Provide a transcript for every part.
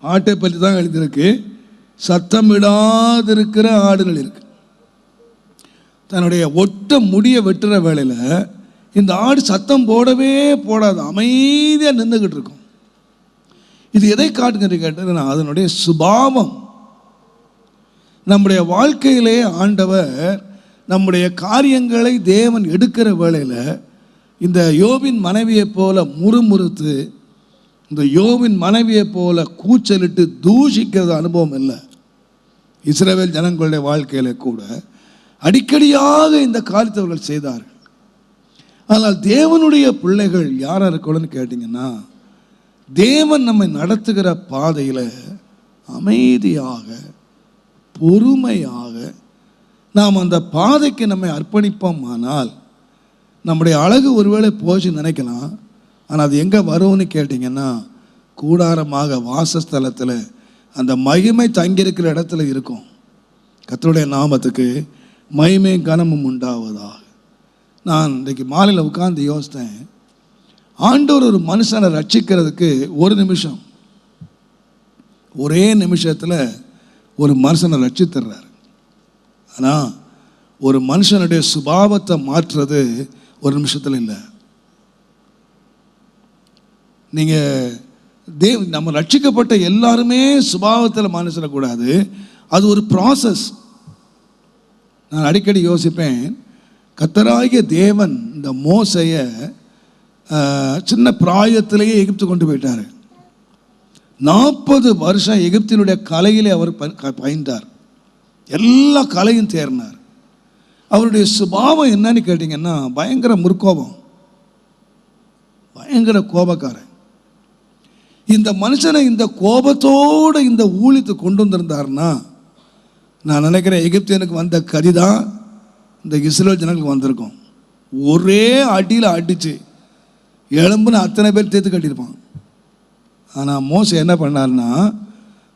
ஆட்டை பற்றி தான் எழுதியிருக்கு. சத்தமிடாதிருக்கிற ஆடுகள் இருக்கு. தன்னுடைய ஒட்ட முடிய வெட்டுற வேலையில் இந்த ஆடு சத்தம் போடவே போடாது அமைதியாக நின்றுக்கிட்டு இருக்கும். இது எதை காட்டுங்கிறது கேட்டதுன்னா அதனுடைய சுபாவம். நம்முடைய வாழ்க்கையிலே ஆண்டவர் நம்முடைய காரியங்களை தேவன் எடுக்கிற வேளையில் இந்த யோபின் மனைவியைப் போல முறுமுறுத்து இந்த யோவின் மனைவியைப் போல கூச்சலிட்டு தூஷிக்கிறது அனுபவம் இல்லை. இஸ்ரேவேல் ஜனங்களுடைய வாழ்க்கையில கூட அடிக்கடியாக இந்த காரியத்தை அவர்கள் செய்தார்கள். ஆனால் தேவனுடைய பிள்ளைகள் யாராக இருக்கணும்னு கேட்டிங்கன்னா தேவன் நம்மை நடத்துகிற பாதையில் அமைதியாக பொறுமையாக நாம் அந்த பாதைக்கு நம்மை அர்ப்பணிப்போம் ஆனால் நம்முடைய அழகு ஒருவேளை போச்சு நினைக்கலாம். ஆனால் அது எங்கே வரும்னு கேட்டிங்கன்னா கூடாரமாக வாசஸ்தலத்தில் அந்த மகிமை தங்கியிருக்கிற இடத்துல இருக்கும். கத்தருடைய நாமத்துக்கு மகிமை கனமும் உண்டாவதாக. நான் இன்றைக்கு மாலையில் உட்காந்து யோசித்தேன். ஆண்டோர் ஒரு மனுஷனை ரட்சிக்கிறதுக்கு ஒரு நிமிஷம். ஒரே நிமிஷத்தில் ஒரு மனுஷனை ரட்சித்துறாரு. ஆனால் ஒரு மனுஷனுடைய சுபாவத்தை மாற்றுறது ஒரு நிமிஷத்தில் இல்லை. நீங்கள் தேவ் நம்ம ரட்சிக்கப்பட்ட எல்லாருமே சுபாவத்தில் மனுஷனக்கூடாது அது ஒரு ப்ராசஸ் நான் அடிக்கடி யோசிப்பேன் கத்தராகிய தேவன் இந்த மோசைய சின்ன பிராயத்திலேயே எகிப்து கொண்டு போயிட்டார். நாற்பது வருஷம் எகிப்தினுடைய கலையிலே அவர் ப- க- பயின்றார். எல்லா கலையும் தேர்னார் அவருடைய சுபாவம் என்னன்னு கேட்டிங்கன்னா பயங்கர முற்கோபம். பயங்கர கோபக்காரன். இந்த மனுஷனை இந்த கோபத்தோடு இந்த ஊழித்து கொண்டு வந்திருந்தாருன்னா நான் நினைக்கிறேன் எகிப்தியனுக்கு வந்த கதி தான் இந்த இஸ்ரேல் ஜனங்களுக்கு வந்திருக்கும். ஒரே அடியில் அடித்து எலும்புன்னு அத்தனை பேர் தேத்து கட்டியிருப்பான் ஆனால் மோசம் என்ன பண்ணார்னா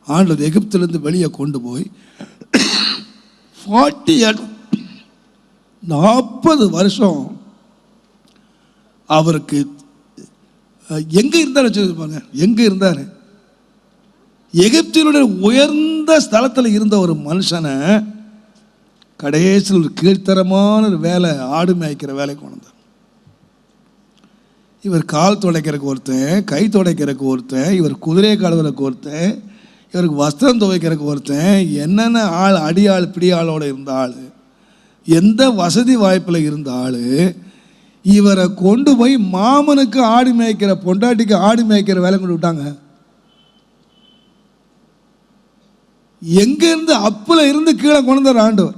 ஆண்டு எகிப்திலேருந்து வெளியே கொண்டு போய் ஃபார்ட்டி நாற்பது வருஷம் அவருக்கு எங்கே இருந்தார் வச்சுருப்பாங்க எங்கே இருந்தார்? எகிப்தினுடைய உயர்ந்த ஸ்தலத்தில் இருந்த ஒரு மனுஷனை கடைசியில் ஒரு கீழ்த்தரமான ஒரு வேலை ஆடு மேய்க்கிற வேலை கொண்டு வந்தார். இவர் கால் துடைக்கிறக்கு ஒருத்தன் கை துடைக்கிறதுக்கு ஒருத்தன் இவர் குதிரை கழுவுறக்கு ஒருத்தன் இவருக்கு வஸ்திரம் துவைக்கிறதுக்கு ஒருத்தன் என்னென்ன ஆள் அடி ஆள் இருந்த ஆள் எந்த வசதி வாய்ப்பில் இருந்த ஆள் இவரை கொண்டு போய் மாமனுக்கு ஆடு மேய்க்கிற பொண்டாட்டிக்கு ஆடு மேய்க்கிற வேலை கொண்டு விட்டாங்க. எங்கேருந்து அப்பில் இருந்து கீழே கொண்டு வந்தார் ஆண்டவர்.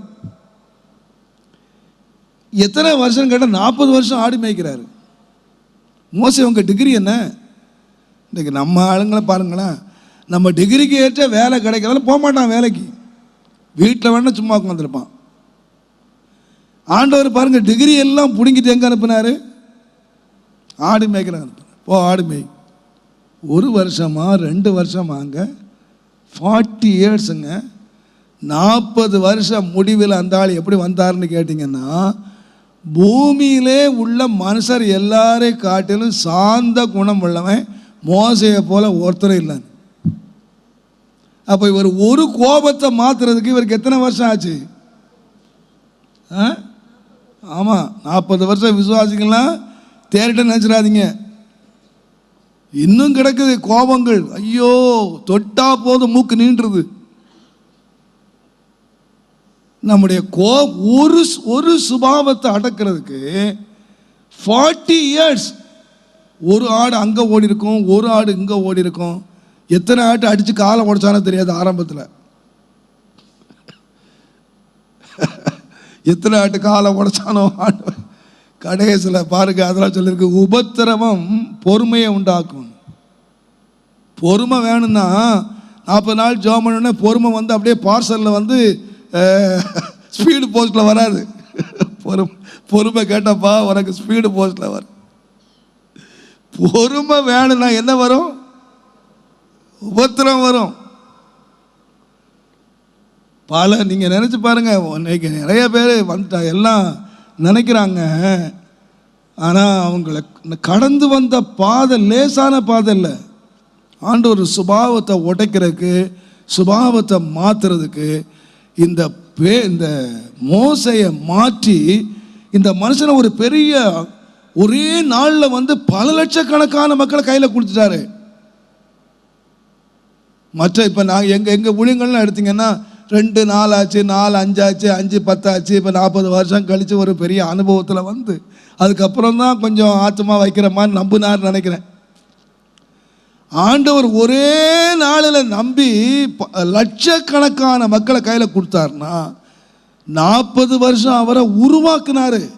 எத்தனை வருஷம் கேட்டால் நாற்பது வருஷம் ஆடு மேய்க்கிறாரு. மோசை உங்க டிகிரி என்ன? இன்றைக்கி நம்ம ஆளுங்களை பாருங்களேன். நம்ம டிகிரிக்கு ஏற்ற வேலை கிடைக்கிறதால போக மாட்டான் வேலைக்கு. வீட்டில் வேணால் சும்மா உட்காந்துருப்பான் ஆண்டவர் பாருங்க டிகிரி எல்லாம் பிடுங்கிட்டு எங்கே அனுப்புனாரு? ஆடு மேய்க்கிற அனுப்புனார். போ ஆடு மேய். ஒரு வருஷமா ரெண்டு வருஷமாங்க ஃபார்ட்டி இயர்ஸுங்க நாற்பது வருஷம் முடிவில் அந்த ஆள் எப்படி வந்தாருன்னு கேட்டிங்கன்னா பூமியிலே உள்ள மனுஷர் எல்லாரையும் காட்டிலும் சார்ந்த குணம் உள்ளவன் மோசையை போல ஒருத்தரும் இல்லை அப்போ இவர் ஒரு கோபத்தை மாத்துறதுக்கு இவருக்கு எத்தனை வருஷம் ஆச்சு? ஆ? ஆமாம் நாற்பது வருஷம் விசுவாசிக்கலாம் தேரிட்ட நினச்சிடாதீங்க. இன்னும் கிடக்குது கோபங்கள். ஐயோ தொட்டா போதும் மூக்கு நீண்டுருது. நம்முடைய கோ ஒரு ஒரு சுபாவத்தை அடக்கிறதுக்கு ஃபார்ட்டி இயர்ஸ் ஒரு ஆடு அங்கே ஓடி இருக்கும் ஒரு ஆடு இங்கே ஓடி இருக்கும் எத்தனை ஆட்டு அடித்து காலை உடைச்சானோ தெரியாது ஆரம்பத்தில். எத்தனை ஆட்டு காலை உடைச்சானோ ஆண்டு கடைசியில் பாருங்க அதெல்லாம் சொல்லியிருக்கு உபத்திரவம் பொறுமையை உண்டாக்கும். பொறுமை வேணும்னா நாற்பது நாள் ஜோம் பண்ணோடனே பொறுமை வந்து அப்படியே பார்சலில் வந்து ஸ்பீடு போஸ்ட்டில் வராது. பொறுமை பொறுமை கேட்டப்பா உனக்கு ஸ்பீடு போஸ்ட்டில் வரும். பொறுமை வேணும்னா என்ன வரும்? உபத்திரம் வரும். பல நீங்கள் நினச்சி பாருங்கள் இன்னைக்கு நிறைய பேர் வந்துட்டா எல்லாம் நினைக்கிறாங்க. ஆனால் அவங்கள கடந்து வந்த பாதை லேசான பாதை இல்லை. ஆண்டவர் சுபாவத்தை உடைக்கிறதுக்கு சுபாவத்தை மாற்றுறதுக்கு இந்த பே இந்த மோசையை மாற்றி இந்த மனுஷனை ஒரு பெரிய ஒரே நாளில் வந்து பல லட்சக்கணக்கான மக்களை கையில் கொடுத்துட்டாரு. மற்ற இப்போ நான் எங்கள் எங்கள் ஊழியங்கள்லாம் எடுத்தீங்கன்னா ரெண்டு நாள் ஆச்சு நாலு அஞ்சாச்சு அஞ்சு பத்தாச்சு இப்போ நாற்பது வருஷம் கழித்து ஒரு பெரிய அனுபவத்தில் வந்து அதுக்கப்புறம் தான் கொஞ்சம் ஆச்சமா வைக்கிற மாதிரி நம்பினார் நினைக்கிறேன். ஆண்டவர் ஒரே நாளில் நம்பி ப- லட்சக்கணக்கான மக்களை கையில் கொடுத்தாருன்னா நாற்பது வருஷம் அவரை உருவாக்குனாரு.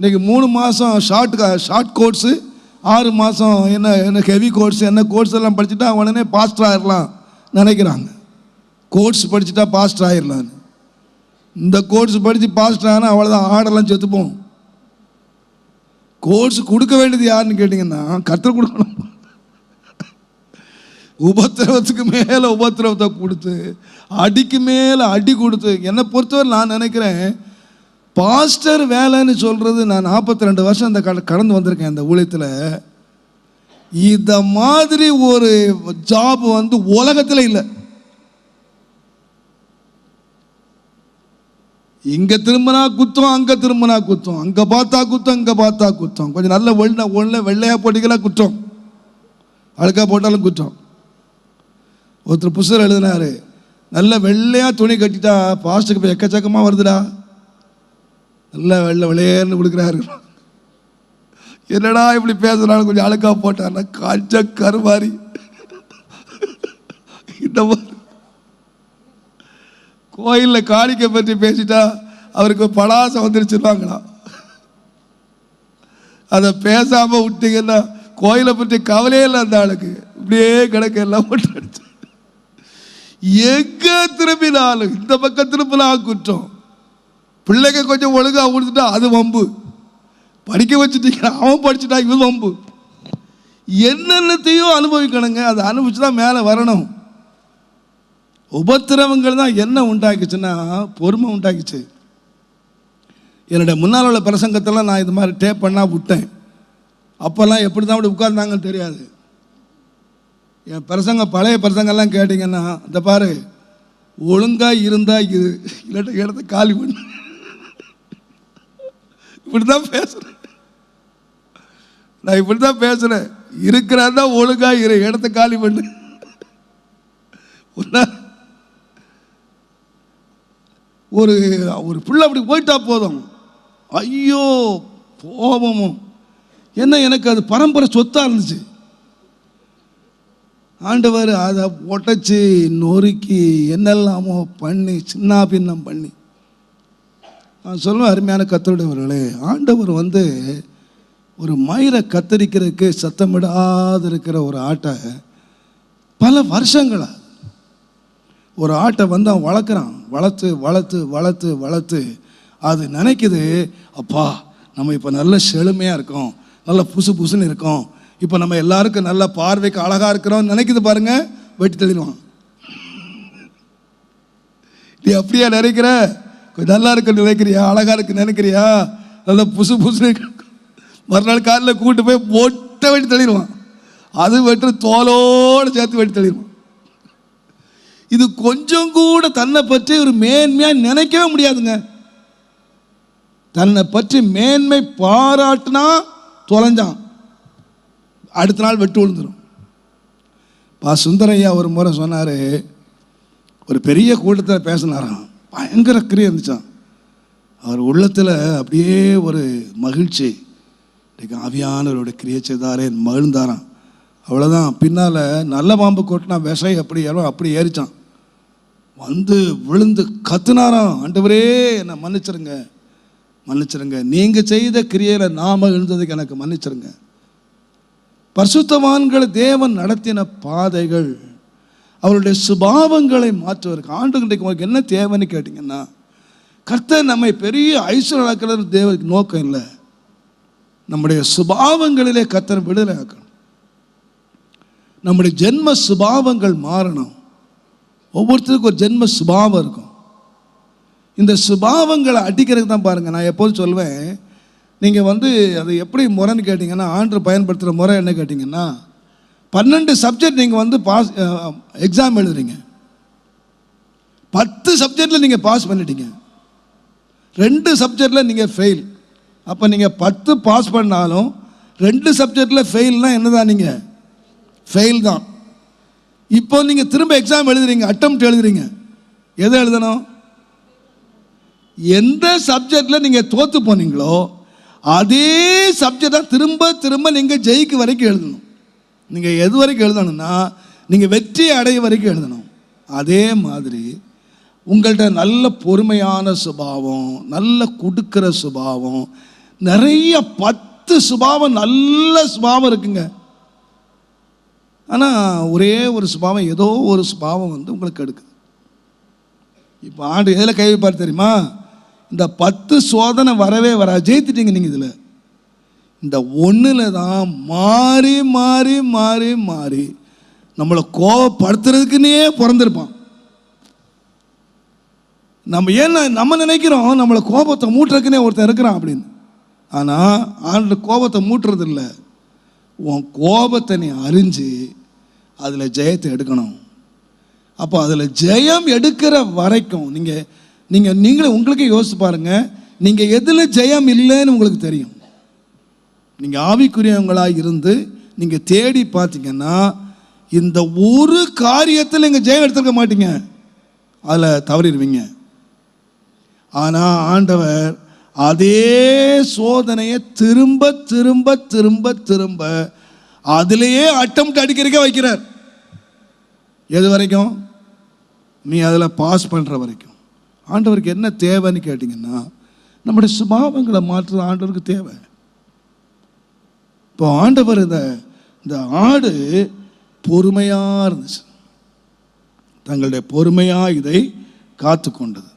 இன்றைக்கி மூணு மாதம் ஷார்ட் ஷார்ட் கோர்ஸு ஆறு மாதம் என்ன என்ன ஹெவி கோர்ஸ் என்ன கோர்ஸ் எல்லாம் படிச்சுட்டா உடனே பாஸ்டர் ஆயிடலாம் நினைக்கிறாங்க. கோர்ஸ் படிச்சுட்டா பாஸ்டர் ஆயிடலாம் இந்த கோர்ஸ் படித்து பாஸ்டர் ஆனால் அவ்வளோதான் ஆடெல்லாம் செத்துப்போம். கோர்ஸ் கொடுக்க வேண்டியது யாருன்னு கேட்டிங்கன்னா கத்தர் கொடுக்கணும். உபத்திரவத்துக்கு மேலே உபத்திரவத்தை கொடுத்து அடிக்கு மேலே அடி கொடுத்து என்னை பொறுத்தவரை நான் நினைக்கிறேன் பாஸ்டர் வேலைன்னு சொல்கிறது நான் நாற்பத்தி ரெண்டு வருஷம் இந்த கட- கடந்து வந்திருக்கேன் இந்த ஊழியத்தில். இந்த மாதிரி ஒரு ஜாப் வந்து உலகத்தில் இல்லை. இங்க திரும்பினா குத்தம் அங்க திரும்பினா குத்தம். அங்க பார்த்தா குத்தம் இங்க பார்த்தா குத்தம். கொஞ்சம் நல்ல வெள்ள ஒள்ள வெள்ளையா போட்டிக்கலாம் குற்றம் அழுக்கா போட்டாலும் குற்றம் ஒருத்தர் புஷர் எழுதினாரு நல்ல வெள்ளையா துணி கட்டிட்டா பாஸ்ட்டுக்கு போய் எக்கச்சக்கமா வருதுடா. நல்ல வெள்ளை வெள்ளையர்னு கொடுக்குறாரு. என்னடா இப்படி பேசுறாலும் கொஞ்சம் அழுக்கா போட்டாருன்னா காஞ்ச கருமாறி இந்த மாதிரி கோயிலில் காணிக்கை பற்றி பேசிட்டா அவருக்கு படாசம் வந்துருச்சுருவாங்களாம் அதை பேசாமல் விட்டீங்கன்னா கோயிலை பற்றி கவலையே இல்லை அந்த ஆளுக்கு. இப்படியே கிடக்க எல்லாம் போட்டு அடிச்சு. எங்க திரும்பினாலும் இந்த பக்கம் திரும்பினா குற்றம். பிள்ளைங்க கொஞ்சம் ஒழுங்கா கொடுத்துட்டா அது வம்பு. படிக்க வச்சுட்டீங்க அவன் படிச்சுட்டா இது வம்பு. என்னென்னத்தையும் அனுபவிக்கணுங்க. அதை அனுபவிச்சு தான் மேலே வரணும். உபத்திரவங்கள் தான் என்ன உண்டாக்குச்சுன்னா பொறுமை உண்டாக்குச்சு. என்னுடைய முன்னால் உள்ள பிரசங்கத்தெல்லாம் நான் இது மாதிரி டேப் பண்ணா விட்டேன். அப்போல்லாம் எப்படி தான் அப்படி உட்கார்ந்தாங்கன்னு தெரியாது. என் பிரசங்க பழைய பிரசங்கெல்லாம் கேட்டிங்கன்னா இந்த பாரு ஒழுங்கா இருந்தா இது இல்லாட்ட இடத்த காலி பண்ணு. இப்படி தான் பேசுகிறேன் நான் இப்படி தான் பேசுகிறேன் இருக்கிறான்னு தான் ஒழுங்காக இரு இடத்த காலி பண்ணு. ஒன்றா ஒரு ஒரு பிள்ளை அப்படி போயிட்டா போதும். ஐயோ கோபமும். என்ன எனக்கு அது பரம்பரை சொத்தாக இருந்துச்சு. ஆண்டவர் அதை உடைச்சி நொறுக்கி என்னெல்லாமோ பண்ணி சின்ன பின்னம் பண்ணி. நான் சொல்லுவேன் அருமையான கத்தருடையவர்களே ஆண்டவர் வந்து ஒரு மயிரை கத்தரிக்கிறதுக்கு சத்தமிடாது இருக்கிற ஒரு ஆட்டை பல வருஷங்களா ஒரு ஆட்டை வந்து அவன் வளர்க்குறான். வளர்த்து வளர்த்து வளர்த்து வளர்த்து. அது நினைக்குது அப்பா நம்ம இப்போ நல்ல செழுமையாக இருக்கோம். நல்ல புசு புசுன்னு இருக்கோம். இப்போ நம்ம எல்லாருக்கும் நல்ல பார்வைக்கு அழகாக இருக்கிறோம் நினைக்குது பாருங்க. வெட்டி தெளிவான் நீ அப்படியா நினைக்கிற? கொஞ்சம் நல்லா இருக்குன்னு நினைக்கிறியா? அழகா இருக்கு நினைக்கிறியா? நல்ல புசு புசுன்னு மறுநாள் காலில் கூட்டு போய் மொட்டை வெட்டி தள்ளிடுவான். அது வெட்டு தோலோடு சேர்த்து வெட்டி தள்ளிடுவான். இது கொஞ்சம் கூட தன்னை பற்றி ஒரு மேன்மையாக நினைக்கவே முடியாதுங்க. தன்னை பற்றி மேன்மை பாராட்டினா தொலைஞ்சான். அடுத்த நாள் வெட்டு விழுந்துடும் பா சுந்தரையா ஒரு முறை சொன்னார் ஒரு பெரிய கூட்டத்தில் பேசினாராம். பயங்கர கிரியை இருந்துச்சான் அவர் உள்ளத்தில் அப்படியே ஒரு மகிழ்ச்சி. இன்றைக்கு ஆவியானவரோட கிரியை செய்தாரே மகிழ்ந்தாராம். அவ்வளோதான் பின்னால் நல்ல பாம்பு கொட்டினா விஷை அப்படி ஏறும் அப்படி ஏறிச்சான் வந்து விழுந்து கத்துனாராம். ஆண்டவரே என்னை மன்னிச்சிருங்க. மன்னிச்சிருங்க. நீங்கள் செய்த கிரியையில் நாம எழுந்ததுக்கு எனக்கு மன்னிச்சிருங்க. பரிசுத்தவான்களை தேவன் நடத்தின பாதைகள் அவருடைய சுபாவங்களை மாற்றுவதற்கு ஆண்டு இன்றைக்கு உங்களுக்கு என்ன தேவைன்னு கேட்டிங்கன்னா கர்த்தர் நம்மை பெரிய ஐஸ்வர்யாக்கிறது தேவனுக்கு நோக்கம் இல்லை. நம்முடைய சுபாவங்களிலே கர்த்தர் விடுதலை ஆக்கணும். நம்முடைய ஜென்ம சுபாவங்கள் மாறணும். ஒவ்வொருத்தருக்கும் ஒரு ஜென்ம சுபாவம் இருக்கும். இந்த சுபாவங்களை அடிக்கிறதுக்கு தான் பாருங்கள் நான் எப்போதும் சொல்வேன் நீங்கள் வந்து அதை எப்படி முறைன்னு கேட்டிங்கன்னா ஆண்டு பயன்படுத்துகிற முறை என்ன கேட்டிங்கன்னா பன்னெண்டு சப்ஜெக்ட் நீங்கள் வந்து பாஸ் எக்ஸாம் எழுதுறீங்க. பத்து சப்ஜெக்டில் நீங்கள் பாஸ் பண்ணிட்டீங்க. ரெண்டு சப்ஜெக்டில் நீங்கள் ஃபெயில் அப்போ நீங்கள் பத்து பாஸ் பண்ணாலும் ரெண்டு சப்ஜெக்டில் ஃபெயில்னா என்னதான் நீங்கள் ஃபெயில் தான். இப்போ நீங்கள் திரும்ப எக்ஸாம் எழுதுறீங்க அட்டம் எழுதுறீங்க. எதை எழுதணும்? எந்த சப்ஜெக்டில் நீங்கள் தோற்று போனீங்களோ அதே சப்ஜெக்டை திரும்ப திரும்ப நீங்கள் ஜெயிக்க வரைக்கும் எழுதணும். நீங்கள் எது வரைக்கும் எழுதணும்னா நீங்கள் வெற்றி அடைய வரைக்கும் எழுதணும். அதே மாதிரி உங்கள்கிட்ட நல்ல பொறுமையான சுபாவம் நல்ல கொடுக்கிற சுபாவம் நிறைய பத்து சுபாவம் நல்ல சுபாவம் இருக்குங்க. ஆனால் ஒரே ஒரு சுபாவம் ஏதோ ஒரு சுபாவம் வந்து உங்களுக்கு எடுக்குது. இப்போ ஆண்டு எதில் கை வைப்பார் தெரியுமா? இந்த பத்து சோதனை வரவே வரா ஜெயித்துட்டீங்க நீங்கள் இதில். இந்த ஒன்றில் தான் மாறி மாறி மாறி மாறி நம்மளை கோவப்படுத்துறதுக்குன்னே பிறந்திருப்பான். நம்ம ஏன் நம்ம நினைக்கிறோம் நம்மளை கோபத்தை மூட்டுறதுக்குன்னே ஒருத்தன் இருக்கிறான் அப்படின்னு. ஆனால் ஆண்டு கோபத்தை மூட்டுறது இல்லை உன் கோபத்தை நீ அறிஞ்சு அதில் ஜெயத்தை எடுக்கணும். அப்போ அதில் ஜெயம் எடுக்கிற வரைக்கும் நீங்கள் நீங்கள் நீங்களே உங்களுக்கே யோசிச்சு பாருங்கள் நீங்கள் எதில் ஜெயம் இல்லைன்னு உங்களுக்கு தெரியும். நீங்கள் ஆவிக்குரியவங்களாக இருந்து நீங்கள் தேடி பார்த்தீங்கன்னா இந்த ஒரு காரியத்தில் நீங்கள் ஜெயம் எடுத்துருக்க மாட்டீங்க. அதில் தவறிடுவீங்க. ஆனால் ஆண்டவர் அதே சோதனையை திரும்ப திரும்ப திரும்ப திரும்ப அதுலேயே அட்டம் அடிக்கிறதுக்கே வைக்கிறார். எது வரைக்கும்? நீ அதில் பாஸ் பண்ணுற வரைக்கும். ஆண்டவருக்கு என்ன தேவைன்னு கேட்டிங்கன்னா நம்முடைய சுபாவங்களை மாற்றுறது ஆண்டவருக்கு தேவை. இப்போ ஆண்டவர் இந்த இந்த ஆடு பொறுமையாக இருந்துச்சு. தங்களுடைய பொறுமையாக இதை காத்து கொண்டது